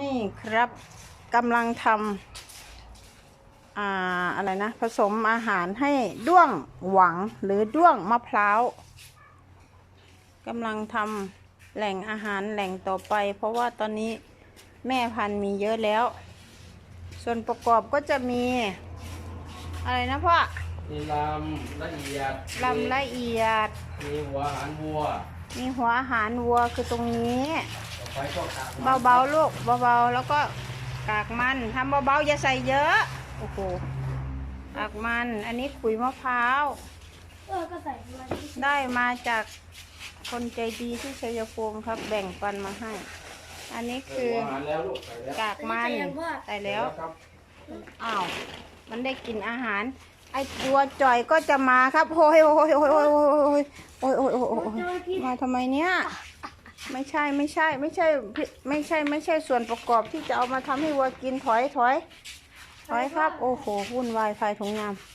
นี่ครับกำลังทำอ่าอะไรนะ ผสมอาหารให้ด้วงหวังหรือด้วงมะพร้าวกำลังทำแหล่งอาหารแหล่งต่อไป เพราะว่าตอนนี้แม่พันธุ์มีเยอะแล้ว ส่วนประกอบก็จะมี อะไรนะพ่อ มีลำละเอียดลำละเอียด มีหัวอาหารวัว มีหัวอาหารวัวคือตรงนี้ ต่อไปก็กากมันเบาๆลูกเบาๆแล้วก็กากมันทำเบาๆอย่าใส่เยอะโอ้โหกากมัน อันนี้ขุยมะพร้าวเออก็ใส่มาที่ได้มาจากคนใจดีที่ชัยภูมิครับ แบ่งปันมาให้ อันนี้เออคือหัวอาหารแล้วลูกใส่แล้วกากมันใส่แล้วครับอ้าวมันได้กินอาหาร ไอตัวจ่อยก็จะมาครับโอ้ยโอ้ยโอ้ยโอ้ยโอ้ยโอ้ยโอ้ยโอ้ยโอ้ยโอ้ยมาทำไมเนี่ย ไม่ใช่ไม่ใช่ไม่ใช่ไม่ใช่ไม่ใช่ส่วนประกอบที่จะเอามาทำให้วัวกินถอยถอยถอยครับ โอ้โหวุ่นวายไฟถุงน้ำ